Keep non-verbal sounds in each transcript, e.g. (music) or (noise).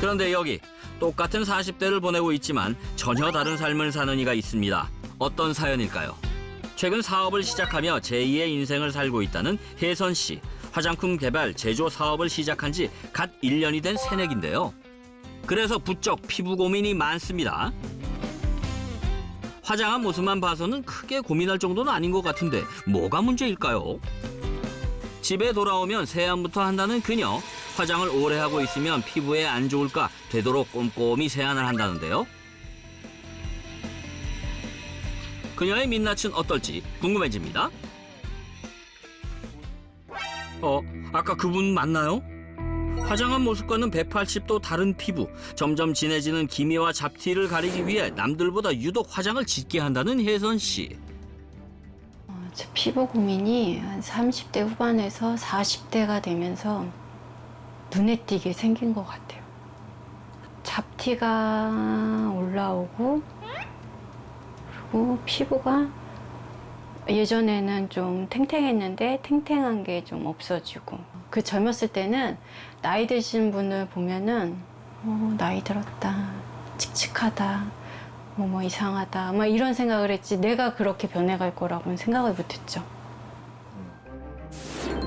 그런데 여기 똑같은 40대를 보내고 있지만 전혀 다른 삶을 사는 이가 있습니다. 어떤 사연일까요? 최근 사업을 시작하며 제2의 인생을 살고 있다는 혜선 씨. 화장품 개발, 제조 사업을 시작한 지 갓 1년이 된 새내기인데요. 그래서 부쩍 피부 고민이 많습니다. 화장한 모습만 봐서는 크게 고민할 정도는 아닌 것 같은데 뭐가 문제일까요? 집에 돌아오면 세안부터 한다는 그녀. 화장을 오래 하고 있으면 피부에 안 좋을까 되도록 꼼꼼히 세안을 한다는데요. 그녀의 민낯은 어떨지 궁금해집니다. 어, 아까 그분 맞나요? 화장한 모습과는 180도 다른 피부, 점점 진해지는 기미와 잡티를 가리기 위해 남들보다 유독 화장을 짙게 한다는 혜선 씨. 어, 제 피부 고민이 한 30대 후반에서 40대가 되면서 눈에 띄게 생긴 것 같아요. 잡티가 올라오고 그리고 피부가 예전에는 좀 탱탱했는데 탱탱한 게 좀 없어지고 그 젊었을 때는 나이 드신 분을 보면은 어, 나이 들었다 칙칙하다 뭐, 뭐 이상하다 막 이런 생각을 했지 내가 그렇게 변해갈 거라고는 생각을 못했죠.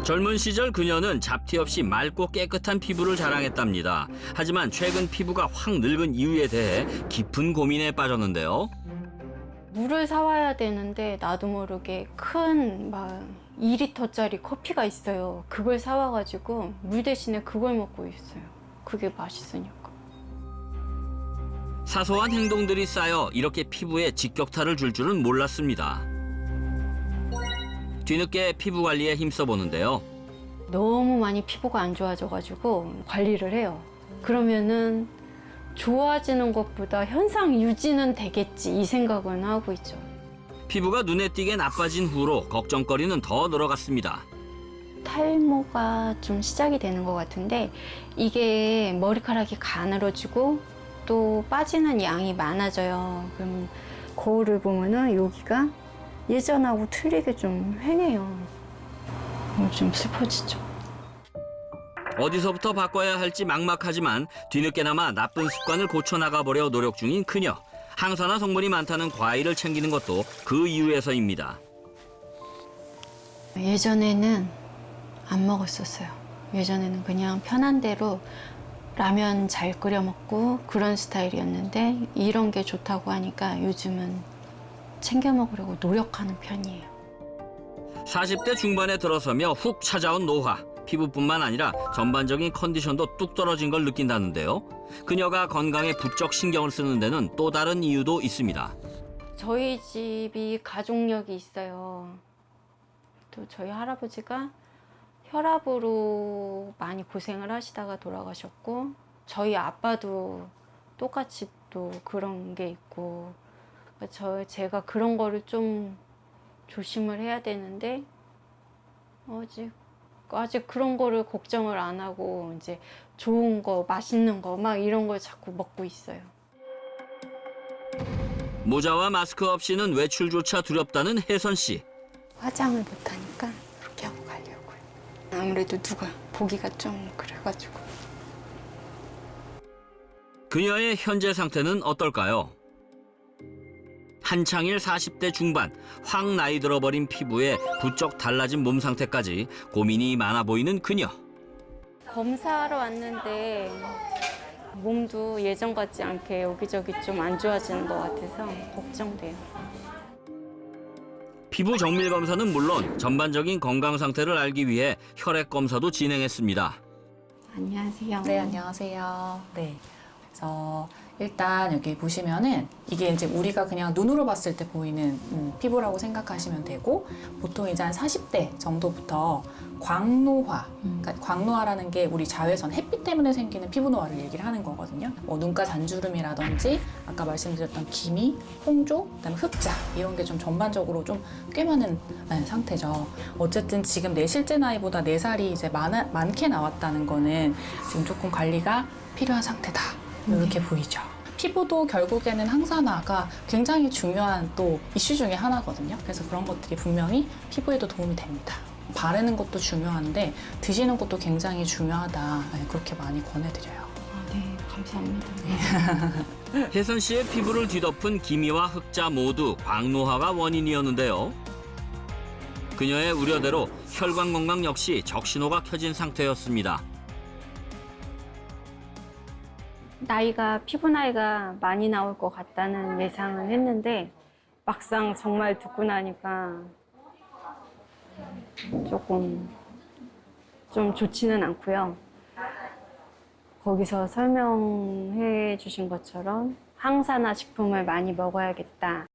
젊은 시절 그녀는 잡티 없이 맑고 깨끗한 피부를 자랑했답니다. 하지만 최근 피부가 확 늙은 이유에 대해 깊은 고민에 빠졌는데요. 물을 사와야 되는데 나도 모르게 큰막 2리터짜리 커피가 있어요. 그걸 사와가지고 물 대신에 그걸 먹고 있어요. 그게 맛있으니까. 사소한 행동들이 쌓여 이렇게 피부에 직격탄을 줄 줄은 몰랐습니다. 뒤늦게 피부 관리에 힘써 보는데요. 너무 많이 피부가 안 좋아져가지고 관리를 해요. 그러면은 좋아지는 것보다 현상 유지는 되겠지 이 생각은 하고 있죠. 피부가 눈에 띄게 나빠진 후로 걱정거리는 더 늘어갔습니다. 탈모가 좀 시작이 되는 것 같은데 이게 머리카락이 가늘어지고 또 빠지는 양이 많아져요. 그럼 거울을 보면은 여기가 예전하고 틀리게 좀 휑해요. 어, 좀 슬퍼지죠. 어디서부터 바꿔야 할지 막막하지만 뒤늦게나마 나쁜 습관을 고쳐나가 보려 노력 중인 그녀. 항산화 성분이 많다는 과일을 챙기는 것도 그 이유에서입니다. 예전에는 안 먹었었어요. 예전에는 그냥 편한 대로 라면 잘 끓여 먹고 그런 스타일이었는데 이런 게 좋다고 하니까 요즘은 챙겨 먹으려고 노력하는 편이에요. 40대 중반에 들어서며 훅 찾아온 노화. 피부뿐만 아니라 전반적인 컨디션도 뚝 떨어진 걸 느낀다는데요. 그녀가 건강에 부쩍 신경을 쓰는 데는 또 다른 이유도 있습니다. 저희 집이 가족력이 있어요. 또 저희 할아버지가 혈압으로 많이 고생을 하시다가 돌아가셨고 저희 아빠도 똑같이 또 그런 게 있고 저 제가 그런 거를 좀 조심을 해야 되는데 아직 아직 그런 거를 걱정을 안 하고 이제 좋은 거 맛있는 거 막 이런 걸 자꾸 먹고 있어요. 모자와 마스크 없이는 외출조차 두렵다는 혜선 씨. 화장을 못 하니까 그렇게 하고 가려고요. 아무래도 누가 보기가 좀 그래가지고. 그녀의 현재 상태는 어떨까요? 한창일 40대 중반, 확 나이 들어버린 피부에 부쩍 달라진 몸 상태까지 고민이 많아 보이는 그녀. 검사하러 왔는데 몸도 예전 같지 않게 여기저기 좀 안 좋아지는 것 같아서 걱정돼요. 피부 정밀 검사는 물론 전반적인 건강 상태를 알기 위해 혈액 검사도 진행했습니다. 안녕하세요. 네, 안녕하세요. 네. 그래서 일단 여기 보시면은 이게 이제 우리가 그냥 눈으로 봤을 때 보이는 음, 피부라고 생각하시면 되고 보통 이제 한 40대 정도부터 광노화, 그러니까 광노화라는 게 우리 자외선 햇빛 때문에 생기는 피부 노화를 얘기를 하는 거거든요. 뭐 눈가 잔주름이라든지 아까 말씀드렸던 기미, 홍조, 그다음에 흑자 이런 게 좀 전반적으로 좀 꽤 많은 네, 상태죠. 어쨌든 지금 내 실제 나이보다 네 살이 이제 많아, 많게 나왔다는 거는 지금 조금 관리가 필요한 상태다. 이렇게 보이죠. 피부도 결국에는 항산화가 굉장히 중요한 또 이슈 중에 하나거든요. 그래서 그런 것들이 분명히 피부에도 도움이 됩니다. 바르는 것도 중요한데 드시는 것도 굉장히 중요하다. 네, 그렇게 많이 권해드려요. 아, 네, 감사합니다. 감사합니다. (laughs) 혜선 씨의 피부를 뒤덮은 기미와 흑자 모두 광노화가 원인이었는데요. 그녀의 우려대로 혈관 건강 역시 적신호가 켜진 상태였습니다. 나이가 피부 나이가 많이 나올 것 같다는 예상은 했는데 막상 정말 듣고 나니까 조금 좀 좋지는 않고요. 거기서 설명해 주신 것처럼 항산화 식품을 많이 먹어야겠다.